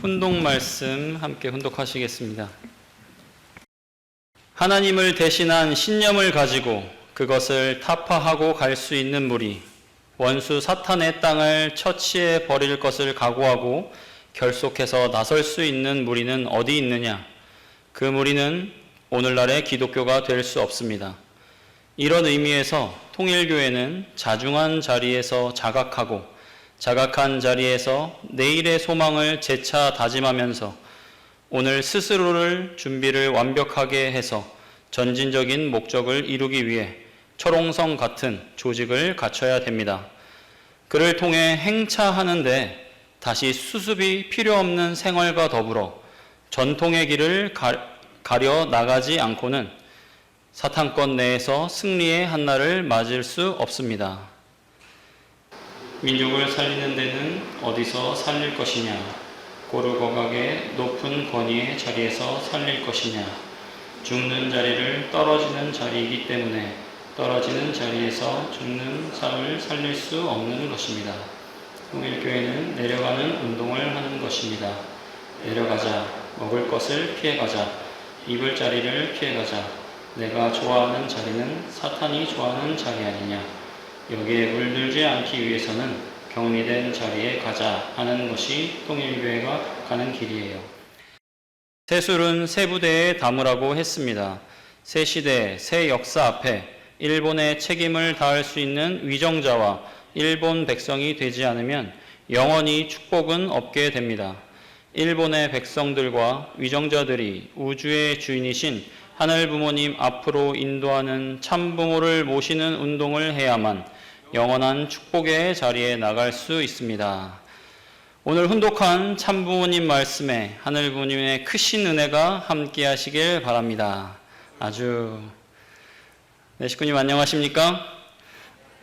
훈독 말씀 함께 훈독하시겠습니다. 하나님을 대신한 신념을 가지고 그것을 타파하고 갈 수 있는 무리, 원수 사탄의 땅을 처치해 버릴 것을 각오하고 결속해서 나설 수 있는 무리는 어디 있느냐? 그 무리는 오늘날의 기독교가 될 수 없습니다. 이런 의미에서 통일교회는 자중한 자리에서 자각하고 자각한 자리에서 내일의 소망을 재차 다짐하면서 오늘 스스로를 준비를 완벽하게 해서 전진적인 목적을 이루기 위해 초롱성 같은 조직을 갖춰야 됩니다. 그를 통해 행차하는데 다시 수습이 필요 없는 생활과 더불어 전통의 길을 가, 가려 나가지 않고는 사탄권 내에서 승리의 한날을 맞을 수 없습니다. 민족을 살리는 데는 어디서 살릴 것이냐? 고르고각의 높은 권위의 자리에서 살릴 것이냐? 죽는 자리를 떨어지는 자리이기 때문에 떨어지는 자리에서 죽는 삶을 살릴 수 없는 것입니다. 통일교회는 내려가는 운동을 하는 것입니다. 내려가자, 먹을 것을 피해가자, 입을 자리를 피해가자, 내가 좋아하는 자리는 사탄이 좋아하는 자리 아니냐. 여기에 물들지 않기 위해서는 격리된 자리에 가자 하는 것이 통일교회가 가는 길이에요. 세술은 새 부대에 담으라고 했습니다. 새 시대, 새 역사 앞에 일본의 책임을 다할 수 있는 위정자와 일본 백성이 되지 않으면 영원히 축복은 없게 됩니다. 일본의 백성들과 위정자들이 우주의 주인이신 하늘 부모님 앞으로 인도하는 참 부모를 모시는 운동을 해야만 영원한 축복의 자리에 나갈 수 있습니다. 오늘 훈독한 참 부모님 말씀에 하늘 부모님의 크신 은혜가 함께 하시길 바랍니다. 아주 네, 식구님 안녕하십니까?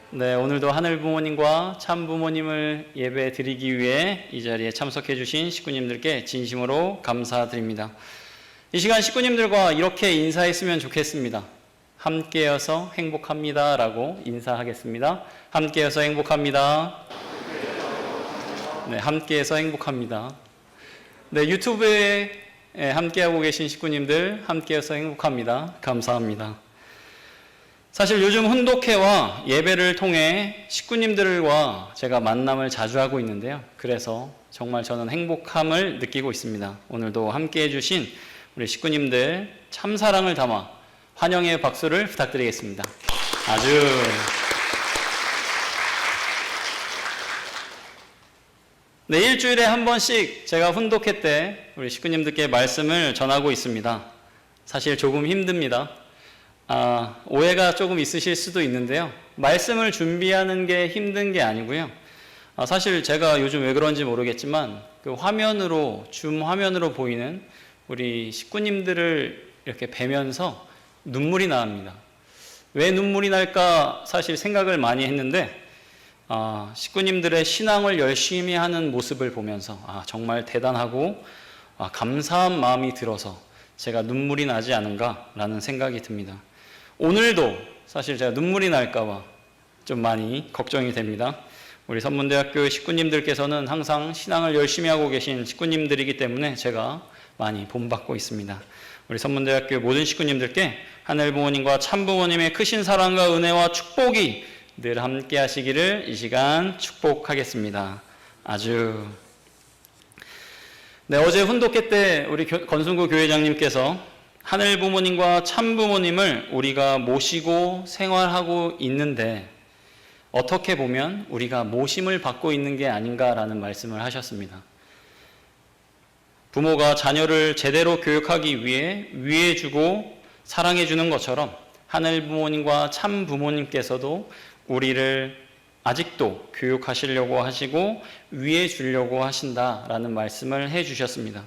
네, 오늘도 하늘 부모님과 참 부모님을 예배 드리기 위해 이 자리에 참석해 주신 식구님들께 진심으로 감사드립니다. 이 시간 식구님들과 이렇게 인사했으면 좋겠습니다. 함께여서 행복합니다 라고 인사하겠습니다. 함께여서 행복합니다. 네, 함께해서 행복합니다. 네, 유튜브에 예, 함께하고 계신 식구님들 함께해서 행복합니다. 감사합니다. 사실 요즘 훈독회와 예배를 통해 식구님들과 제가 만남을 자주 하고 있는데요. 그래서 정말 저는 행복함을 느끼고 있습니다. 오늘도 함께 해 주신 우리 식구님들 참 사랑을 담아 환영의 박수를 부탁드리겠습니다. 아주 네, 일주일에 한 번씩 제가 훈독회 때 우리 식구님들께 말씀을 전하고 있습니다. 사실 조금 힘듭니다. 아, 오해가 조금 있으실 수도 있는데요. 말씀을 준비하는 게 힘든 게 아니고요. 아, 사실 제가 요즘 왜 그런지 모르겠지만 그 화면으로 줌 화면으로 보이는 우리 식구님들을 이렇게 뵈면서 눈물이 나옵니다. 왜 눈물이 날까 사실 생각을 많이 했는데 아, 식구님들의 신앙을 열심히 하는 모습을 보면서 아, 정말 대단하고 아, 감사한 마음이 들어서 제가 눈물이 나지 않은가라는 생각이 듭니다. 오늘도 사실 제가 눈물이 날까봐 좀 많이 걱정이 됩니다. 우리 선문대학교 식구님들께서는 항상 신앙을 열심히 하고 계신 식구님들이기 때문에 제가 많이 본받고 있습니다. 우리 선문대학교 모든 식구님들께 하늘 부모님과 참 부모님의 크신 사랑과 은혜와 축복이 늘 함께 하시기를 이 시간 축복하겠습니다. 아주 네, 어제 훈독회 때 우리 건순구 교회장님께서 하늘 부모님과 참 부모님을 우리가 모시고 생활하고 있는데 어떻게 보면 우리가 모심을 받고 있는 게 아닌가라는 말씀을 하셨습니다. 부모가 자녀를 제대로 교육하기 위해 위해주고 사랑해주는 것처럼 하늘 부모님과 참 부모님께서도 우리를 아직도 교육하시려고 하시고 위해 주려고 하신다라는 말씀을 해 주셨습니다.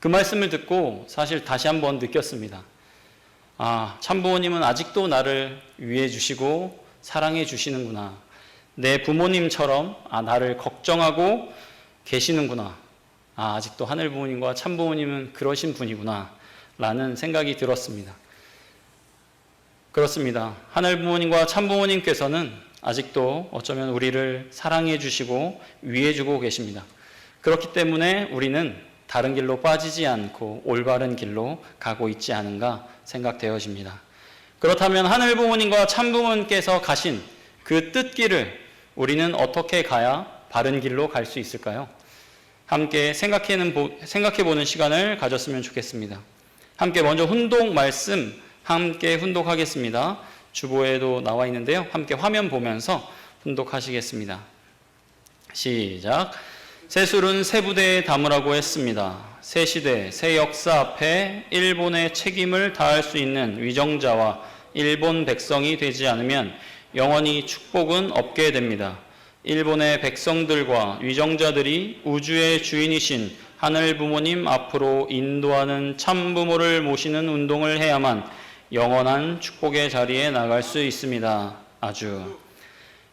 그 말씀을 듣고 사실 다시 한번 느꼈습니다. 아, 참부모님은 아직도 나를 위해 주시고 사랑해 주시는구나. 내 부모님처럼 아, 나를 걱정하고 계시는구나. 아, 아직도 하늘 부모님과 참 부모님은 그러신 분이구나. 라는 생각이 들었습니다. 그렇습니다. 하늘 부모님과 참 부모님께서는 아직도 어쩌면 우리를 사랑해 주시고 위해 주고 계십니다. 그렇기 때문에 우리는 다른 길로 빠지지 않고 올바른 길로 가고 있지 않은가 생각되어집니다. 그렇다면 하늘 부모님과 참 부모님께서 가신 그 뜻길을 우리는 어떻게 가야 바른 길로 갈 수 있을까요? 함께 생각해 보는 시간을 가졌으면 좋겠습니다. 함께 먼저 훈독 말씀 함께 훈독하겠습니다. 주보에도 나와 있는데요. 함께 화면 보면서 훈독하시겠습니다. 시작. 세술은 새 부대에 담으라고 했습니다. 새 시대, 새 역사 앞에 일본의 책임을 다할 수 있는 위정자와 일본 백성이 되지 않으면 영원히 축복은 없게 됩니다. 일본의 백성들과 위정자들이 우주의 주인이신 하늘 부모님 앞으로 인도하는 참 부모를 모시는 운동을 해야만 영원한 축복의 자리에 나갈 수 있습니다. 아주.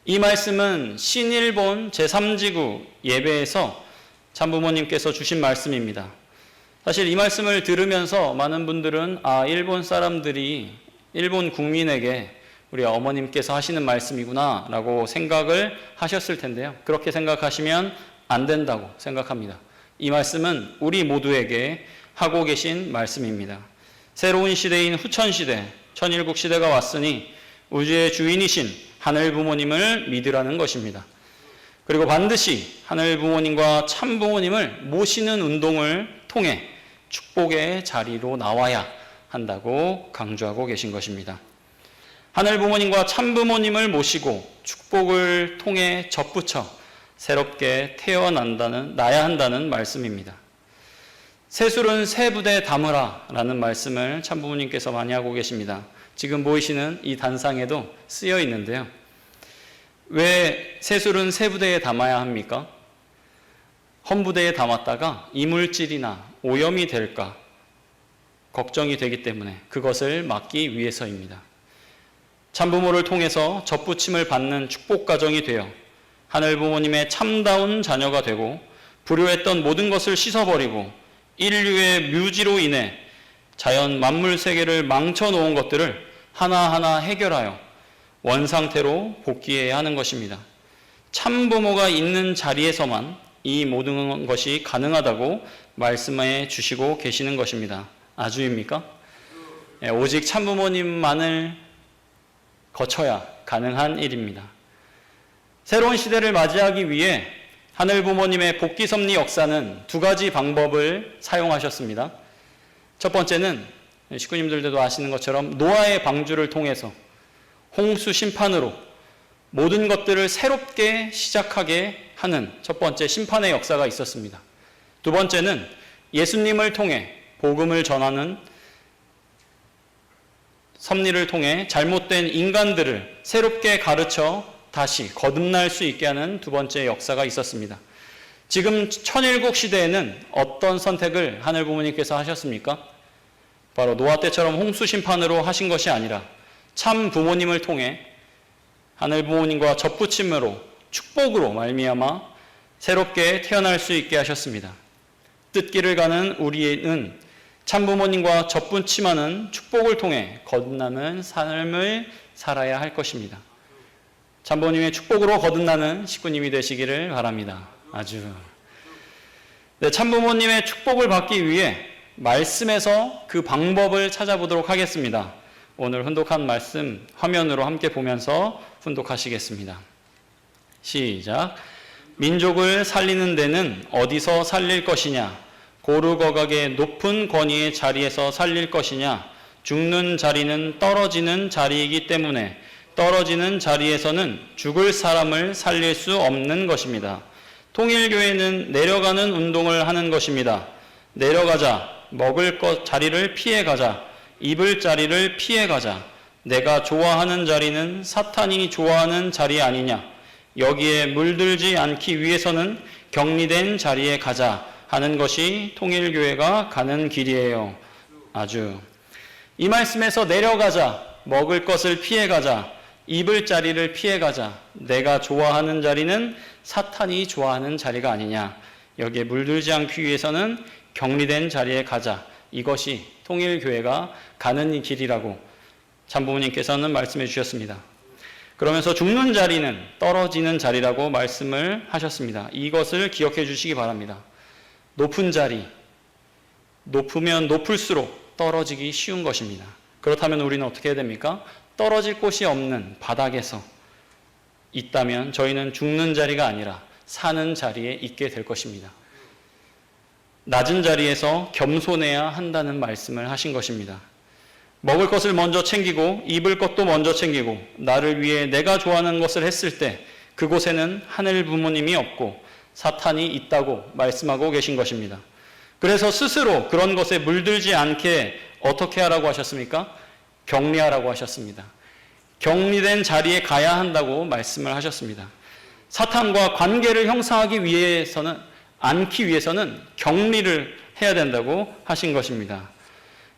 이 말씀은 신일본 제3지구 예배에서 참부모님께서 주신 말씀입니다. 사실 이 말씀을 들으면서 많은 분들은 아, 일본 사람들이 일본 국민에게 우리 어머님께서 하시는 말씀이구나 라고 생각을 하셨을 텐데요. 그렇게 생각하시면 안 된다고 생각합니다. 이 말씀은 우리 모두에게 하고 계신 말씀입니다. 새로운 시대인 후천시대, 천일국 시대가 왔으니 우주의 주인이신 하늘 부모님을 믿으라는 것입니다. 그리고 반드시 하늘 부모님과 참 부모님을 모시는 운동을 통해 축복의 자리로 나와야 한다고 강조하고 계신 것입니다. 하늘 부모님과 참 부모님을 모시고 축복을 통해 접붙여 새롭게 태어난다는 나야 한다는 말씀입니다. 새술은 새 부대 담으라 라는 말씀을 참 부모님께서 많이 하고 계십니다. 지금 보이시는 이 단상에도 쓰여 있는데요. 왜 새술은 새 부대에 담아야 합니까? 험부대에 담았다가 이물질이나 오염이 될까 걱정이 되기 때문에 그것을 막기 위해서입니다. 참부모를 통해서 접붙임을 받는 축복 가정이 되어 하늘 부모님의 참다운 자녀가 되고 불효했던 모든 것을 씻어버리고 인류의 뮤지로 인해 자연 만물 세계를 망쳐 놓은 것들을 하나하나 해결하여 원상태로 복귀해야 하는 것입니다. 참부모가 있는 자리에서만 이 모든 것이 가능하다고 말씀해 주시고 계시는 것입니다. 아주입니까? 예, 오직 참부모님만을 거쳐야 가능한 일입니다. 새로운 시대를 맞이하기 위해 하늘 부모님의 복귀 섭리 역사는 두 가지 방법을 사용하셨습니다. 첫 번째는 식구님들도 아시는 것처럼 노아의 방주를 통해서 홍수 심판으로 모든 것들을 새롭게 시작하게 하는 첫 번째 심판의 역사가 있었습니다. 두 번째는 예수님을 통해 복음을 전하는 섭리를 통해 잘못된 인간들을 새롭게 가르쳐 다시 거듭날 수 있게 하는 두 번째 역사가 있었습니다. 지금 천일국 시대에는 어떤 선택을 하늘 부모님께서 하셨습니까? 바로 노아 때처럼 홍수 심판으로 하신 것이 아니라 참 부모님을 통해 하늘 부모님과 접붙임으로 축복으로 말미암아 새롭게 태어날 수 있게 하셨습니다. 뜻길을 가는 우리는 참 부모님과 접붙임하는 축복을 통해 거듭나는 삶을 살아야 할 것입니다. 참부모님의 축복으로 거듭나는 식구님이 되시기를 바랍니다. 아주. 네, 참부모님의 축복을 받기 위해 말씀에서 그 방법을 찾아보도록 하겠습니다. 오늘 훈독한 말씀 화면으로 함께 보면서 훈독하시겠습니다. 시작. 민족을 살리는 데는 어디서 살릴 것이냐? 고르거각의 높은 권위의 자리에서 살릴 것이냐? 죽는 자리는 떨어지는 자리이기 때문에 떨어지는 자리에서는 죽을 사람을 살릴 수 없는 것입니다. 통일교회는 내려가는 운동을 하는 것입니다. 내려가자, 먹을 것 자리를 피해 가자, 입을 자리를 피해 가자. 내가 좋아하는 자리는 사탄이 좋아하는 자리 아니냐. 여기에 물들지 않기 위해서는 격리된 자리에 가자 하는 것이 통일교회가 가는 길이에요. 아주. 이 말씀에서 내려가자, 먹을 것을 피해 가자, 입을 자리를 피해 가자. 내가 좋아하는 자리는 사탄이 좋아하는 자리가 아니냐. 여기에 물들지 않기 위해서는 격리된 자리에 가자. 이것이 통일교회가 가는 길이라고 참부모님께서는 말씀해 주셨습니다. 그러면서 죽는 자리는 떨어지는 자리라고 말씀을 하셨습니다. 이것을 기억해 주시기 바랍니다. 높은 자리, 높으면 높을수록 떨어지기 쉬운 것입니다. 그렇다면 우리는 어떻게 해야 됩니까? 떨어질 곳이 없는 바닥에서 있다면 저희는 죽는 자리가 아니라 사는 자리에 있게 될 것입니다. 낮은 자리에서 겸손해야 한다는 말씀을 하신 것입니다. 먹을 것을 먼저 챙기고 입을 것도 먼저 챙기고 나를 위해 내가 좋아하는 것을 했을 때 그곳에는 하늘 부모님이 없고 사탄이 있다고 말씀하고 계신 것입니다. 그래서 스스로 그런 것에 물들지 않게 어떻게 하라고 하셨습니까? 격리하라고 하셨습니다. 격리된 자리에 가야 한다고 말씀을 하셨습니다. 사탄과 관계를 형성하기 위해서는 않기 위해서는 격리를 해야 된다고 하신 것입니다.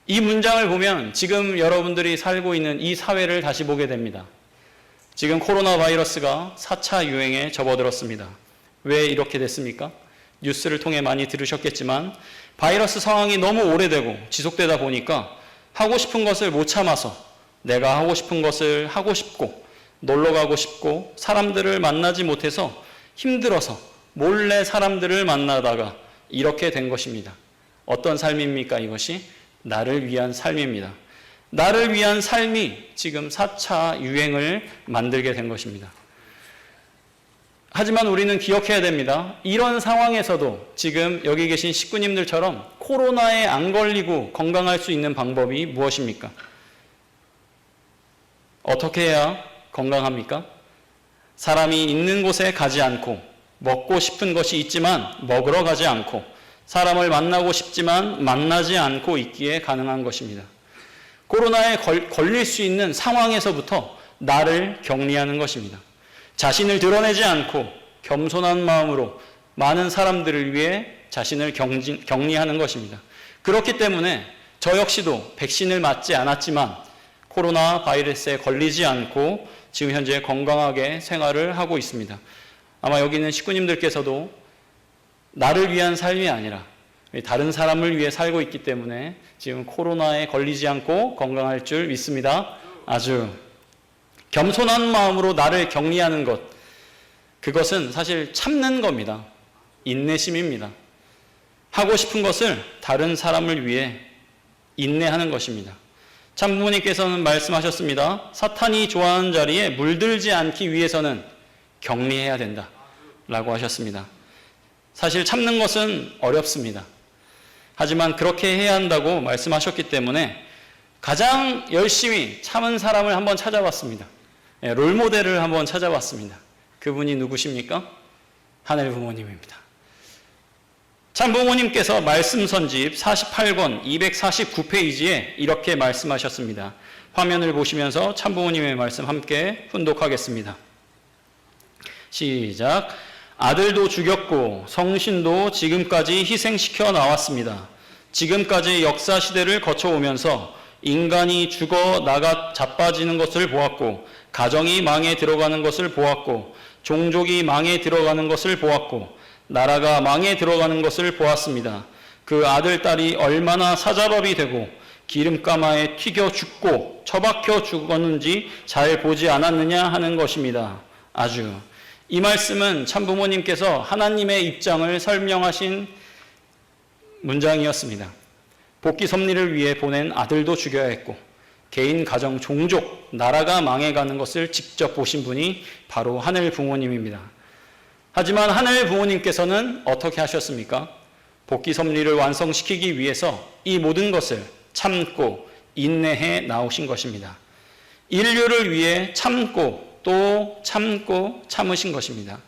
이 문장을 보면 지금 여러분들이 살고 있는 이 사회를 다시 보게 됩니다. 지금 코로나 바이러스가 4차 유행에 접어들었습니다. 왜 이렇게 됐습니까? 뉴스를 통해 많이 들으셨겠지만 바이러스 상황이 너무 오래되고 지속되다 보니까 하고 싶은 것을 못 참아서 내가 하고 싶은 것을 하고 싶고 놀러 가고 싶고 사람들을 만나지 못해서 힘들어서 몰래 사람들을 만나다가 이렇게 된 것입니다. 어떤 삶입니까 이것이? 나를 위한 삶입니다. 나를 위한 삶이 지금 4차 유행을 만들게 된 것입니다. 하지만 우리는 기억해야 됩니다. 이런 상황에서도 지금 여기 계신 식구님들처럼 코로나에 안 걸리고 건강할 수 있는 방법이 무엇입니까? 어떻게 해야 건강합니까? 사람이 있는 곳에 가지 않고 먹고 싶은 것이 있지만 먹으러 가지 않고 사람을 만나고 싶지만 만나지 않고 있기에 가능한 것입니다. 코로나에 걸, 걸릴 수 있는 상황에서부터 나를 격리하는 것입니다. 자신을 드러내지 않고 겸손한 마음으로 많은 사람들을 위해 자신을 경진, 격리하는 것입니다. 그렇기 때문에 저 역시도 백신을 맞지 않았지만 코로나 바이러스에 걸리지 않고 지금 현재 건강하게 생활을 하고 있습니다. 아마 여기 있는 식구님들께서도 나를 위한 삶이 아니라 다른 사람을 위해 살고 있기 때문에 지금 코로나에 걸리지 않고 건강할 줄 믿습니다. 아주 겸손한 마음으로 나를 격리하는 것, 그것은 사실 참는 겁니다. 인내심입니다. 하고 싶은 것을 다른 사람을 위해 인내하는 것입니다. 참 부모님께서는 말씀하셨습니다. 사탄이 좋아하는 자리에 물들지 않기 위해서는 격리해야 된다. 라고 하셨습니다. 사실 참는 것은 어렵습니다. 하지만 그렇게 해야 한다고 말씀하셨기 때문에 가장 열심히 참은 사람을 한번 찾아봤습니다. 예, 롤모델을 한번 찾아봤습니다. 그분이 누구십니까? 하늘 부모님입니다. 참 부모님께서 말씀 선집 48권 249페이지에 이렇게 말씀하셨습니다. 화면을 보시면서 참 부모님의 말씀 함께 훈독하겠습니다. 시작. 아들도 죽였고 성신도 지금까지 희생시켜 나왔습니다. 지금까지 역사 시대를 거쳐오면서 인간이 죽어 나가 자빠지는 것을 보았고 가정이 망해 들어가는 것을 보았고 종족이 망해 들어가는 것을 보았고 나라가 망해 들어가는 것을 보았습니다. 그 아들 딸이 얼마나 사자밥이 되고 기름가마에 튀겨 죽고 처박혀 죽었는지 잘 보지 않았느냐 하는 것입니다. 아주 이 말씀은 참부모님께서 하나님의 입장을 설명하신 문장이었습니다. 복귀 섭리를 위해 보낸 아들도 죽여야 했고 개인 가정 종족 나라가 망해가는 것을 직접 보신 분이 바로 하늘 부모님입니다. 하지만 하늘 부모님께서는 어떻게 하셨습니까? 복귀 섭리를 완성시키기 위해서 이 모든 것을 참고 인내해 나오신 것입니다. 인류를 위해 참고 또 참고 참으신 것입니다.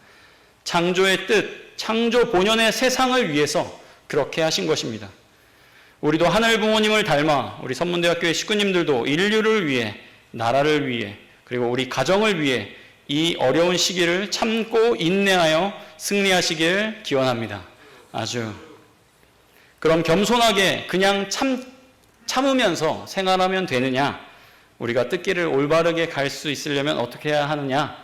창조의 뜻, 창조 본연의 세상을 위해서 그렇게 하신 것입니다. 우리도 하늘 부모님을 닮아 우리 선문대학교의 식구님들도 인류를 위해 나라를 위해 그리고 우리 가정을 위해 이 어려운 시기를 참고 인내하여 승리하시길 기원합니다. 아주 그럼 겸손하게 그냥 참 참으면서 생활하면 되느냐? 우리가 뜻길을 올바르게 갈 수 있으려면 어떻게 해야 하느냐?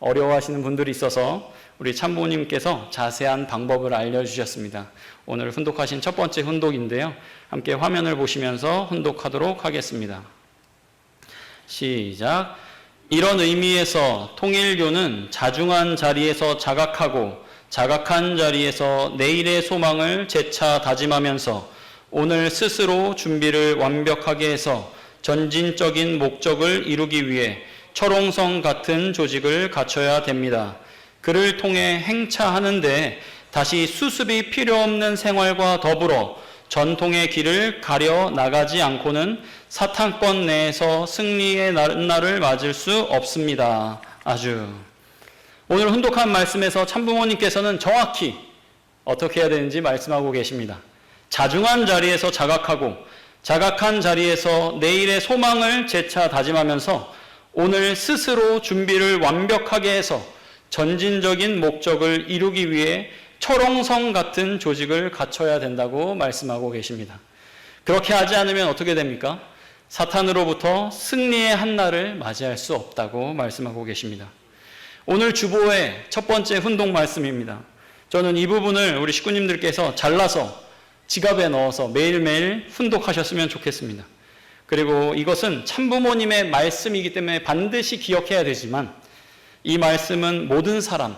어려워하시는 분들이 있어서 우리 참부님께서 자세한 방법을 알려주셨습니다. 오늘 훈독하신 첫 번째 훈독인데요. 함께 화면을 보시면서 훈독하도록 하겠습니다. 시작. 이런 의미에서 통일교는 자중한 자리에서 자각하고 자각한 자리에서 내일의 소망을 재차 다짐하면서 오늘 스스로 준비를 완벽하게 해서 전진적인 목적을 이루기 위해 철옹성 같은 조직을 갖춰야 됩니다. 그를 통해 행차하는데 다시 수습이 필요 없는 생활과 더불어 전통의 길을 가려 나가지 않고는 사탄권 내에서 승리의 날- 날을 맞을 수 없습니다. 아주. 오늘 훈독한 말씀에서 참부모님께서는 정확히 어떻게 해야 되는지 말씀하고 계십니다. 자중한 자리에서 자각하고 자각한 자리에서 내일의 소망을 재차 다짐하면서 오늘 스스로 준비를 완벽하게 해서 전진적인 목적을 이루기 위해 철옹성 같은 조직을 갖춰야 된다고 말씀하고 계십니다. 그렇게 하지 않으면 어떻게 됩니까? 사탄으로부터 승리의 한날을 맞이할 수 없다고 말씀하고 계십니다. 오늘 주보의 첫 번째 훈동 말씀입니다. 저는 이 부분을 우리 식구님들께서 잘라서 지갑에 넣어서 매일매일 훈독하셨으면 좋겠습니다. 그리고 이것은 참부모님의 말씀이기 때문에 반드시 기억해야 되지만 이 말씀은 모든 사람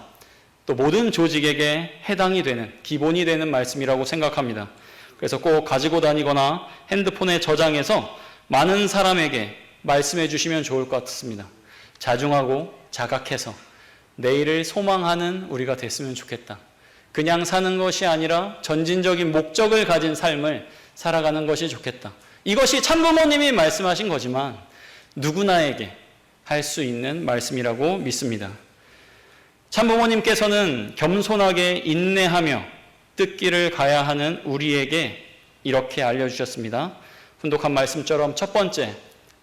또 모든 조직에게 해당이 되는 기본이 되는 말씀이라고 생각합니다. 그래서 꼭 가지고 다니거나 핸드폰에 저장해서 많은 사람에게 말씀해 주시면 좋을 것 같습니다. 자중하고 자각해서 내일을 소망하는 우리가 됐으면 좋겠다. 그냥 사는 것이 아니라 전진적인 목적을 가진 삶을 살아가는 것이 좋겠다. 이것이 참부모님이 말씀하신 거지만 누구나에게 할 수 있는 말씀이라고 믿습니다. 참부모님께서는 겸손하게 인내하며 뜻길을 가야 하는 우리에게 이렇게 알려주셨습니다. 훈독한 말씀처럼 첫 번째,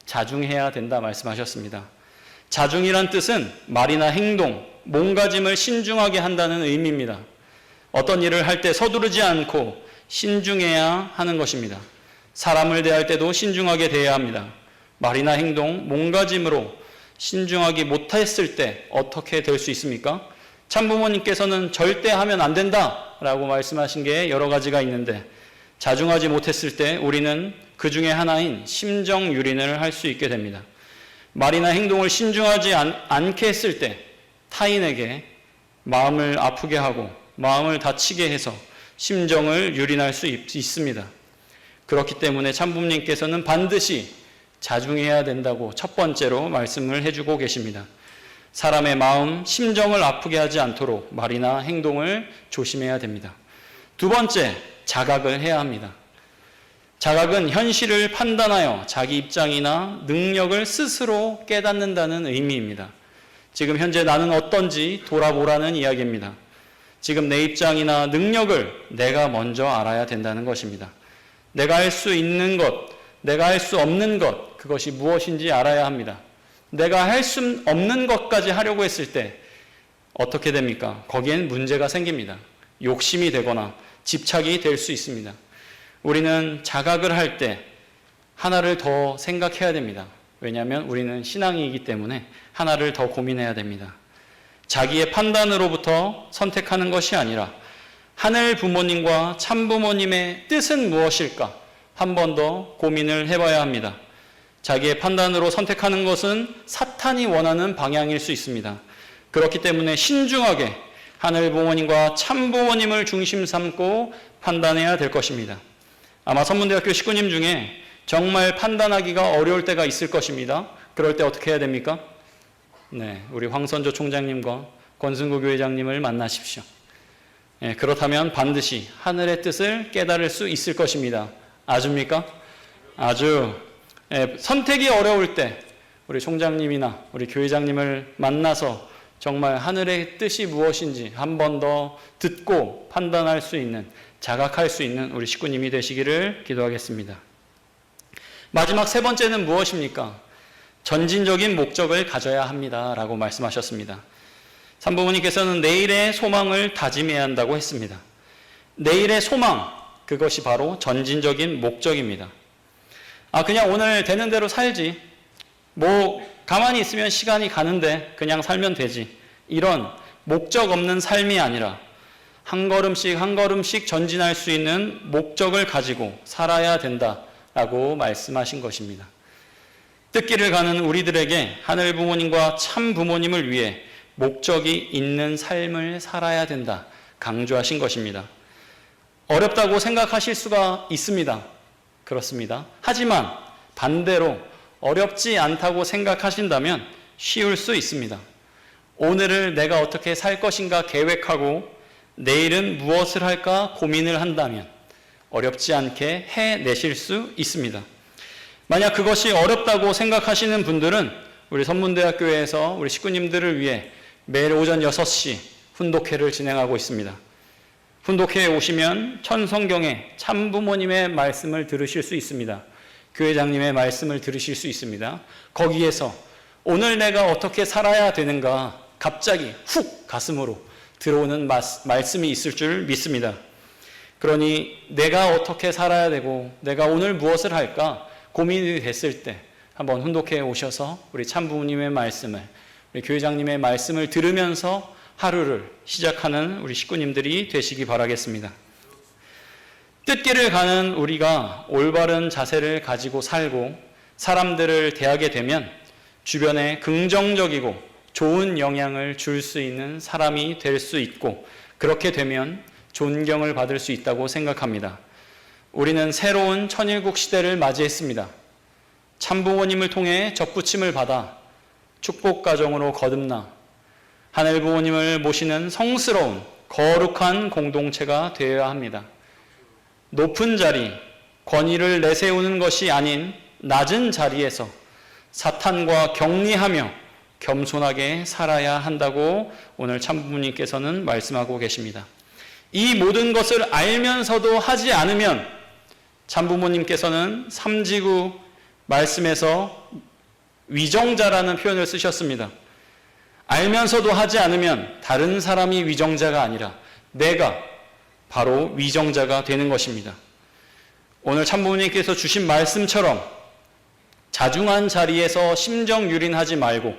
자중해야 된다 말씀하셨습니다. 자중이란 뜻은 말이나 행동, 몸가짐을 신중하게 한다는 의미입니다. 어떤 일을 할 때 서두르지 않고 신중해야 하는 것입니다. 사람을 대할 때도 신중하게 대해야 합니다. 말이나 행동, 몸가짐으로 신중하기 못했을 때 어떻게 될 수 있습니까? 참부모님께서는 절대 하면 안 된다 라고 말씀하신 게 여러 가지가 있는데 자중하지 못했을 때 우리는 그 중에 하나인 심정 유린을 할 수 있게 됩니다. 말이나 행동을 신중하지 않, 않게 했을 때 타인에게 마음을 아프게 하고 마음을 다치게 해서 심정을 유린할 수 있, 있습니다. 그렇기 때문에 참부님께서는 반드시 자중해야 된다고 첫 번째로 말씀을 해주고 계십니다. 사람의 마음, 심정을 아프게 하지 않도록 말이나 행동을 조심해야 됩니다. 두 번째, 자각을 해야 합니다. 자각은 현실을 판단하여 자기 입장이나 능력을 스스로 깨닫는다는 의미입니다. 지금 현재 나는 어떤지 돌아보라는 이야기입니다. 지금 내 입장이나 능력을 내가 먼저 알아야 된다는 것입니다. 내가 할 수 있는 것, 내가 할 수 없는 것, 그것이 무엇인지 알아야 합니다. 내가 할 수 없는 것까지 하려고 했을 때 어떻게 됩니까? 거기엔 문제가 생깁니다. 욕심이 되거나 집착이 될 수 있습니다. 우리는 자각을 할 때 하나를 더 생각해야 됩니다. 왜냐하면 우리는 신앙이기 때문에 하나를 더 고민해야 됩니다. 자기의 판단으로부터 선택하는 것이 아니라 하늘 부모님과 참 부모님의 뜻은 무엇일까 한 번 더 고민을 해봐야 합니다. 자기의 판단으로 선택하는 것은 사탄이 원하는 방향일 수 있습니다. 그렇기 때문에 신중하게 하늘 부모님과 참 부모님을 중심 삼고 판단해야 될 것입니다. 아마 선문대학교 식구님 중에 정말 판단하기가 어려울 때가 있을 것입니다. 그럴 때 어떻게 해야 됩니까? 네, 우리 황선조 총장님과 권승구 교회장님을 만나십시오. 네, 그렇다면 반드시 하늘의 뜻을 깨달을 수 있을 것입니다. 아줍니까? 아주 예, 선택이 어려울 때 우리 총장님이나 우리 교회장님을 만나서 정말 하늘의 뜻이 무엇인지 한 번 더 듣고 판단할 수 있는 자각할 수 있는 우리 식구님이 되시기를 기도하겠습니다. 마지막 세 번째는 무엇입니까? 전진적인 목적을 가져야 합니다. 라고 말씀하셨습니다. 산부모님께서는 내일의 소망을 다짐해야 한다고 했습니다. 내일의 소망, 그것이 바로 전진적인 목적입니다. 아, 그냥 오늘 되는 대로 살지. 뭐, 가만히 있으면 시간이 가는데 그냥 살면 되지. 이런 목적 없는 삶이 아니라 한 걸음씩 한 걸음씩 전진할 수 있는 목적을 가지고 살아야 된다라고 말씀하신 것입니다. 뜻길을 가는 우리들에게 하늘 부모님과 참 부모님을 위해 목적이 있는 삶을 살아야 된다. 강조하신 것입니다. 어렵다고 생각하실 수가 있습니다. 그렇습니다. 하지만 반대로 어렵지 않다고 생각하신다면 쉬울 수 있습니다. 오늘을 내가 어떻게 살 것인가 계획하고 내일은 무엇을 할까 고민을 한다면 어렵지 않게 해내실 수 있습니다. 만약 그것이 어렵다고 생각하시는 분들은 우리 선문대학교에서 우리 식구님들을 위해 매일 오전 6시 훈독회를 진행하고 있습니다. 훈독회에 오시면 천성경의 참부모님의 말씀을 들으실 수 있습니다. 교회장님의 말씀을 들으실 수 있습니다. 거기에서 오늘 내가 어떻게 살아야 되는가 갑자기 훅 가슴으로 들어오는 말씀이 있을 줄 믿습니다. 그러니 내가 어떻게 살아야 되고 내가 오늘 무엇을 할까 고민이 됐을 때 한번 훈독회에 오셔서 우리 참부모님의 말씀을 우리 교회장님의 말씀을 들으면서 하루를 시작하는 우리 식구님들이 되시기 바라겠습니다. 뜻길을 가는 우리가 올바른 자세를 가지고 살고 사람들을 대하게 되면 주변에 긍정적이고 좋은 영향을 줄 수 있는 사람이 될 수 있고 그렇게 되면 존경을 받을 수 있다고 생각합니다. 우리는 새로운 천일국 시대를 맞이했습니다. 참부모님을 통해 접붙임을 받아 축복 가정으로 거듭나 하늘 부모님을 모시는 성스러운 거룩한 공동체가 되어야 합니다. 높은 자리, 권위를 내세우는 것이 아닌 낮은 자리에서 사탄과 격리하며 겸손하게 살아야 한다고 오늘 참부모님께서는 말씀하고 계십니다. 이 모든 것을 알면서도 하지 않으면 참부모님께서는 삼지구 말씀에서 위정자라는 표현을 쓰셨습니다. 알면서도 하지 않으면 다른 사람이 위정자가 아니라 내가 바로 위정자가 되는 것입니다. 오늘 참부모님께서 주신 말씀처럼 자중한 자리에서 심정 유린하지 말고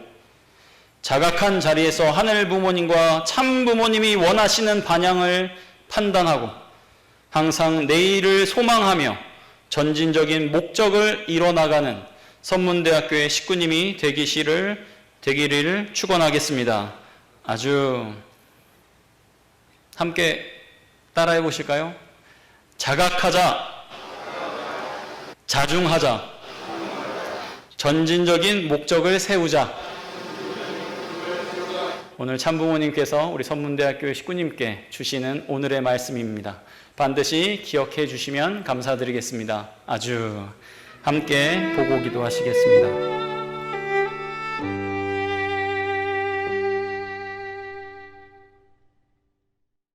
자각한 자리에서 하늘 부모님과 참 부모님이 원하시는 반향을 판단하고 항상 내일을 소망하며 전진적인 목적을 이뤄나가는 선문대학교의 식구님이 되기시를 되기를 축원하겠습니다. 아주 함께 따라해 보실까요? 자각하자, 자중하자, 전진적인 목적을 세우자. 오늘 참부모님께서 우리 선문대학교 식구님께 주시는 오늘의 말씀입니다. 반드시 기억해 주시면 감사드리겠습니다. 아주 함께 보고 기도하시겠습니다.